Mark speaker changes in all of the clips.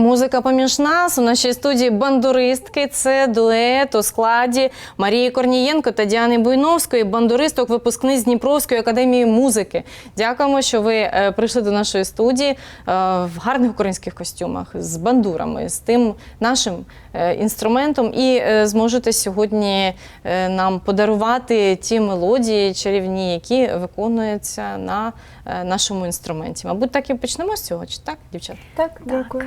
Speaker 1: Музика поміж нас у нашій студії бандуристки. Це дует у складі Марії Корнієнко та Діани Буйновської, бандуристок, випускниць Дніпровської академії музики. Дякуємо, що ви е, прийшли до нашої студії е, в гарних українських костюмах з бандурами, з тим нашим е, інструментом, і зможете сьогодні нам подарувати ті мелодії чарівні, які виконуються на нашому інструменті. Мабуть, так і почнемо з цього, чи так, дівчата?
Speaker 2: Так, дякую.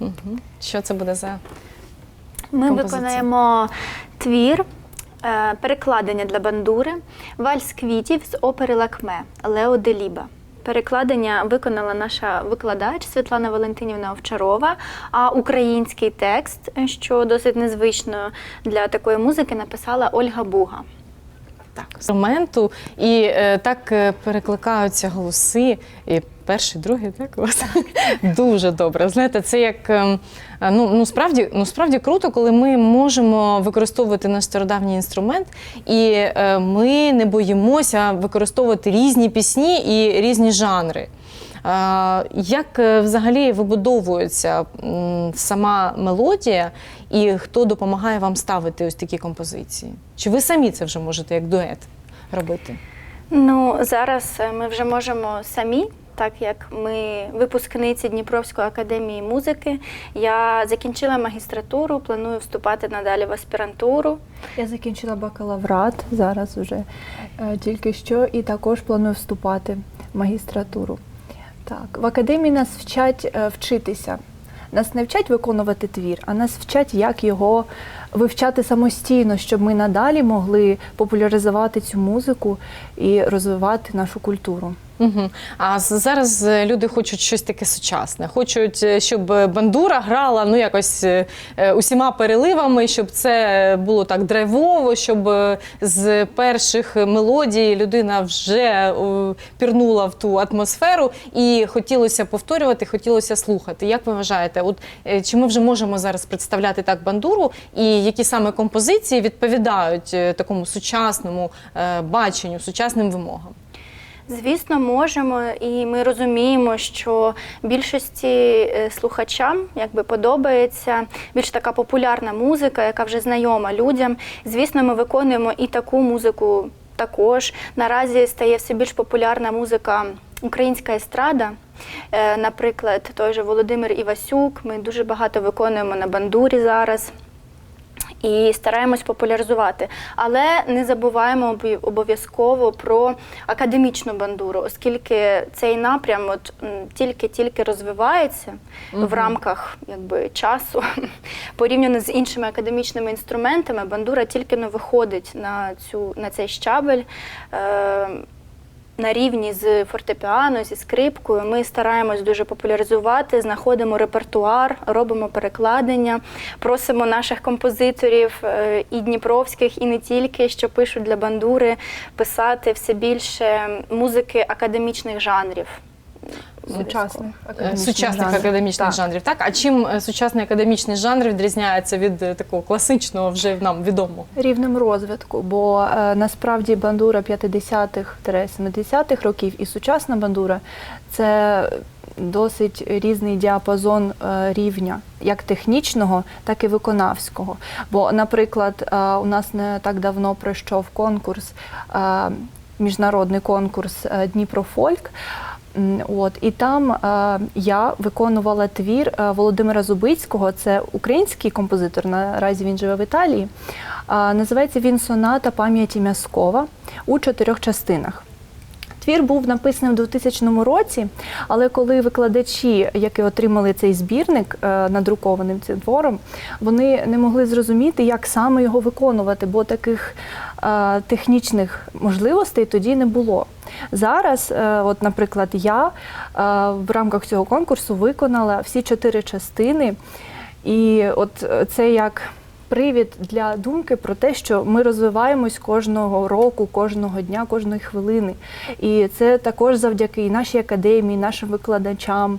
Speaker 1: Угу. Що це буде за
Speaker 2: Ми
Speaker 1: Композиція.
Speaker 2: виконаємо твір, е, перекладення для бандури, вальс квітів з опери Лакме Лео Деліба. Перекладення виконала наша викладач Світлана Валентинівна Овчарова, а український текст, що досить незвично для такої музики, написала Ольга Буга.
Speaker 1: так, інструменту, і е, так е, перекликаються голоси. І перший, другий, так у дуже добре. Знаєте, це як ем, е, ну, ну справді, ну справді круто, коли ми можемо використовувати наш стародавній інструмент, і е, ми не боїмося використовувати різні пісні і різні жанри. Як е, взагалі вибудовується сама мелодія, і хто допомагає вам ставити ось такі композиції? Чи ви самі це вже можете як дует робити?
Speaker 2: Ну, зараз ми вже можемо самі, так як ми випускниці Дніпровської академії музики. Я закінчила магістратуру, планую вступати надалі в аспірантуру.
Speaker 3: Я закінчила бакалаврат зараз уже е, тільки що, і також планую вступати в магістратуру. Так, в академії нас вчать е, вчитися. Нас не вчать виконувати твір, а нас вчать, як його вивчати самостійно, щоб ми надалі могли популяризувати цю музику і розвивати нашу культуру.
Speaker 1: Угу. А зараз е, люди хочуть щось таке сучасне. Хочуть, е, щоб бандура грала ну якось е, е, усіма переливами, щоб це було так драйвово, щоб е, з перших мелодій людина вже е, пірнула в ту атмосферу і хотілося повторювати, хотілося слухати. Як ви вважаєте, от е, чи ми вже можемо зараз представляти так бандуру, і які саме композиції відповідають е, такому сучасному е, баченню, сучасним вимогам?
Speaker 2: Звісно, можемо, і ми розуміємо, що більшості е, слухачам якби подобається більш така популярна музика, яка вже знайома людям. Звісно, ми виконуємо і таку музику також. Наразі стає все більш популярна музика українська естрада. Е, Наприклад, той же Володимир Івасюк. Ми дуже багато виконуємо на бандурі зараз і стараємось популяризувати. Але не забуваємо обов'язково про академічну бандуру, оскільки цей напрям от тільки-тільки розвивається в рамках якби часу. Порівняно з іншими академічними інструментами, бандура тільки не виходить на цю на цей щабель. Е, на рівні з фортепіано, зі скрипкою. Ми стараємось дуже популяризувати, знаходимо репертуар, робимо перекладення, просимо наших композиторів е, і дніпровських, і не тільки, що пишуть для бандури, писати все більше музики академічних жанрів.
Speaker 3: Сучасних
Speaker 1: Е,
Speaker 3: академічних
Speaker 1: Сучасних
Speaker 3: жанрів.
Speaker 1: академічних
Speaker 3: Так.
Speaker 1: жанрів. Так, а чим е, сучасний академічний жанр відрізняється від е, такого класичного, вже нам відомого?
Speaker 3: Рівнем розвитку, бо е, насправді бандура 50-х-70-х років і сучасна бандура це досить різний діапазон е, рівня, як технічного, так і виконавського. Бо, наприклад, е, у нас не так давно пройшов конкурс, міжнародний конкурс Дніпрофольк. От і там е, я виконувала твір е, Володимира Зубицького. Це український композитор. Наразі він живе в Італії. Е, називається він Соната пам'яті м'язкова у чотирьох частинах. Твір був написаний в 2000 році, але коли викладачі, які отримали цей збірник е, надрукованим цим твором, вони не могли зрозуміти, як саме його виконувати, бо таких е, технічних можливостей тоді не було. Зараз, е, от, наприклад, я в рамках цього конкурсу виконала всі чотири частини, і от це як привід для думки про те, що ми розвиваємось кожного року, кожного дня, кожної хвилини. І це також завдяки нашій академії, нашим викладачам.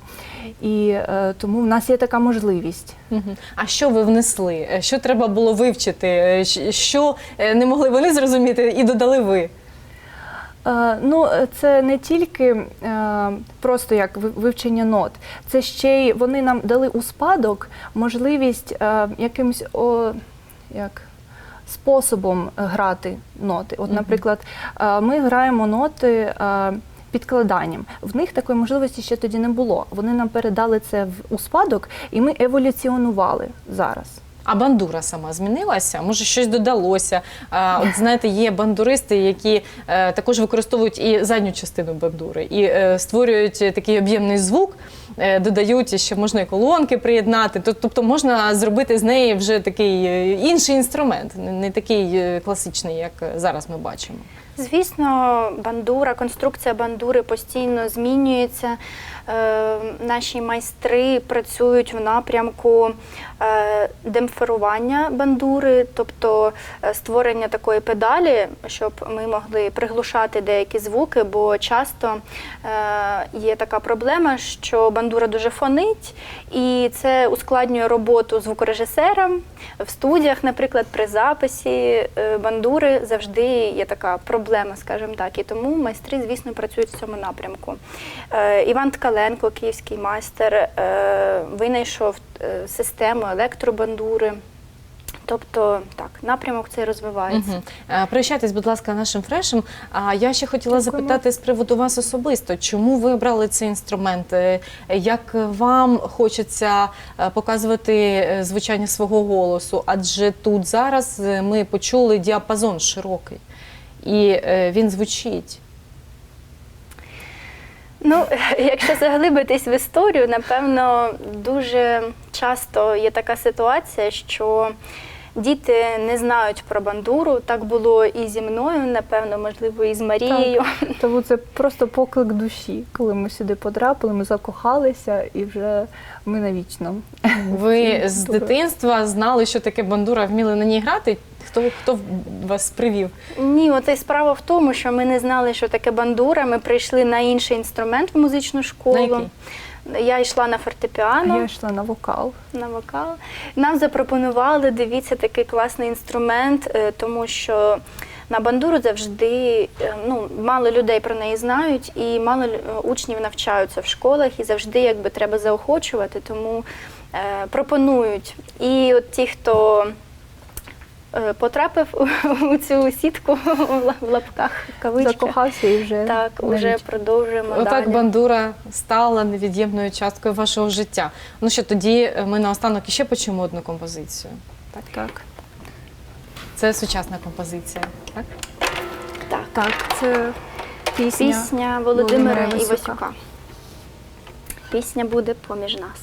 Speaker 3: І е, тому в нас є така можливість.
Speaker 1: А що ви внесли? Е, Що треба було вивчити? Е, Що е, не могли вони зрозуміти і додали ви?
Speaker 3: Е, Ну, е, це не тільки е, просто як ви- вивчення нот, це ще й вони нам дали у спадок можливість якимось о, як, способом грати ноти. От, наприклад, ми граємо ноти. Підкладанням в них такої можливості ще тоді не було. Вони нам передали це в у спадок, і ми еволюціонували зараз.
Speaker 1: А бандура сама змінилася? Може, щось додалося? От знаєте, є бандуристи, які е, також використовують і задню частину бандури, і е, створюють такий об'ємний звук, е, додають ще можна і колонки приєднати. Тобто можна зробити з неї вже такий е, інший інструмент, не- такий класичний, як зараз ми бачимо.
Speaker 2: Звісно, бандура, конструкція бандури постійно змінюється. Е, наші майстри працюють в напрямку е, демпферування бандури, тобто е, створення такої педалі, щоб ми могли приглушати деякі звуки, бо часто є така проблема, що бандура дуже фонить, і це ускладнює роботу звукорежисерам в студіях, наприклад, при записі бандури завжди є така проблема, скажімо так. І тому майстри, звісно, працюють в цьому напрямку. Іван Ткаленко, київський майстер, е, винайшов е, систему електробандури. Тобто так, напрямок цей розвивається.
Speaker 1: Е, Прощайтесь, будь ласка, нашим фрешем. А я ще хотіла
Speaker 3: Дякуємо.
Speaker 1: запитати з приводу вас особисто, чому ви обрали цей інструмент? Як вам хочеться показувати звучання свого голосу? Адже тут зараз ми почули діапазон широкий, і він звучить.
Speaker 2: Ну, якщо заглибитись в історію, напевно, дуже часто є така ситуація, що діти не знають про бандуру. Так було і зі мною, напевно, можливо, і з Марією.
Speaker 3: Тому це просто поклик душі. Коли ми сюди потрапили, ми закохалися і вже ми навічно.
Speaker 1: Ви з дитинства знали, що таке бандура, вміли на ній грати? Хто, хто вас привів?
Speaker 2: Ні, оце справа в тому, що ми не знали, що таке бандура. Ми прийшли на інший інструмент в музичну школу.
Speaker 1: На який?
Speaker 2: Я йшла на
Speaker 3: А
Speaker 2: фортепіано.
Speaker 3: я йшла на вокал.
Speaker 2: на вокал. Нам запропонували, дивіться, такий класний інструмент, е, тому що на бандуру завжди е, ну, мало людей про неї знають, і мало учнів навчаються в школах, і завжди якби треба заохочувати, тому е, пропонують. І от ті, хто е, потрапив у- цю сітку в лапках кавичках,
Speaker 3: Закохався і вже
Speaker 2: так, уже продовжуємо
Speaker 1: Отак
Speaker 2: далі.
Speaker 1: бандура стала невід'ємною часткою вашого життя. Ну що тоді е, ми наостанок іще почуємо одну композицію.
Speaker 3: Так, так.
Speaker 1: Це сучасна композиція. Так?
Speaker 2: Так.
Speaker 3: Так, це пісня.
Speaker 2: Пісня Володимира.
Speaker 3: Івасюка.
Speaker 2: Пісня буде поміж нас.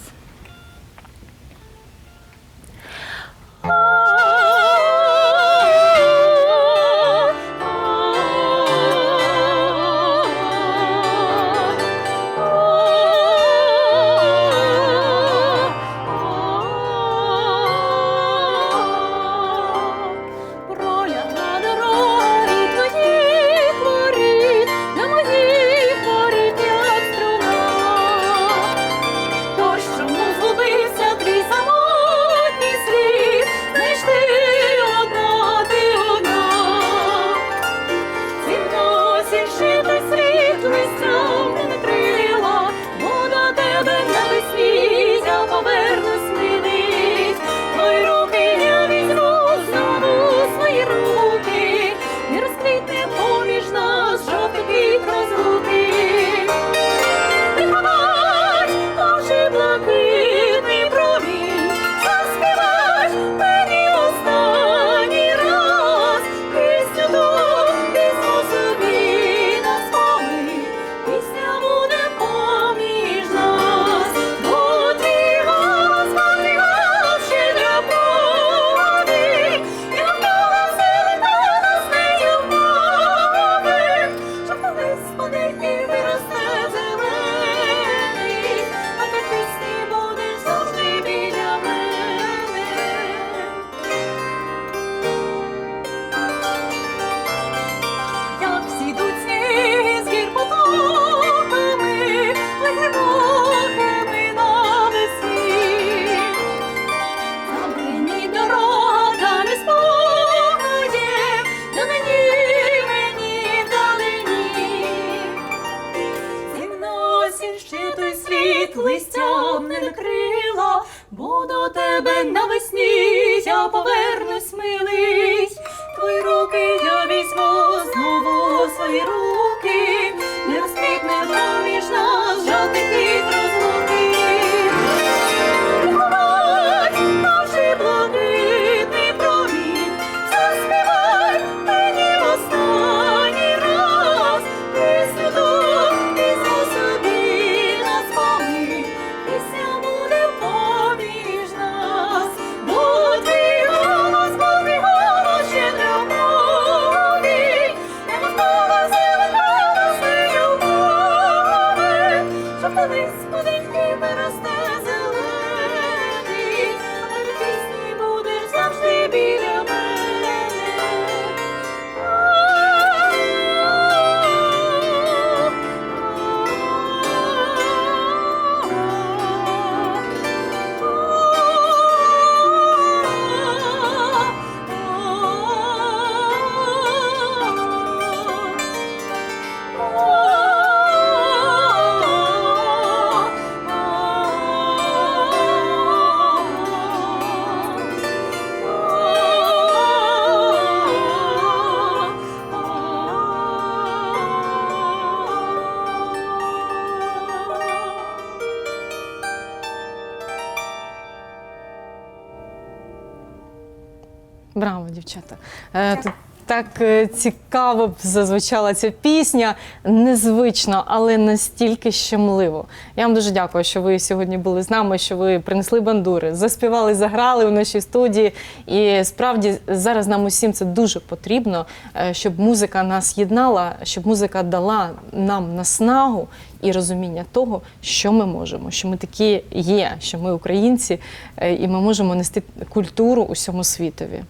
Speaker 1: Дівчата. Е, тут Так е, цікаво б зазвучала ця пісня, незвично, але настільки щемливо. Я вам дуже дякую, що ви сьогодні були з нами, що ви принесли бандури, заспівали, заграли у нашій студії. І справді зараз нам усім це дуже потрібно, е, щоб музика нас єднала, щоб музика дала нам наснагу і розуміння того, що ми можемо, що ми такі є, що ми українці, е, і ми можемо нести культуру усьому світові.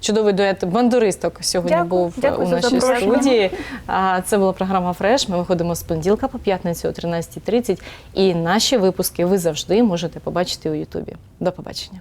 Speaker 1: Чудовий дует бандуристок сьогодні
Speaker 3: Дякую.
Speaker 1: був
Speaker 3: Дякую
Speaker 1: у нашій студії. А це була програма Фреш. Ми виходимо з понеділка по п'ятницю о 13.30. І наші випуски ви завжди можете побачити у Ютубі. До побачення.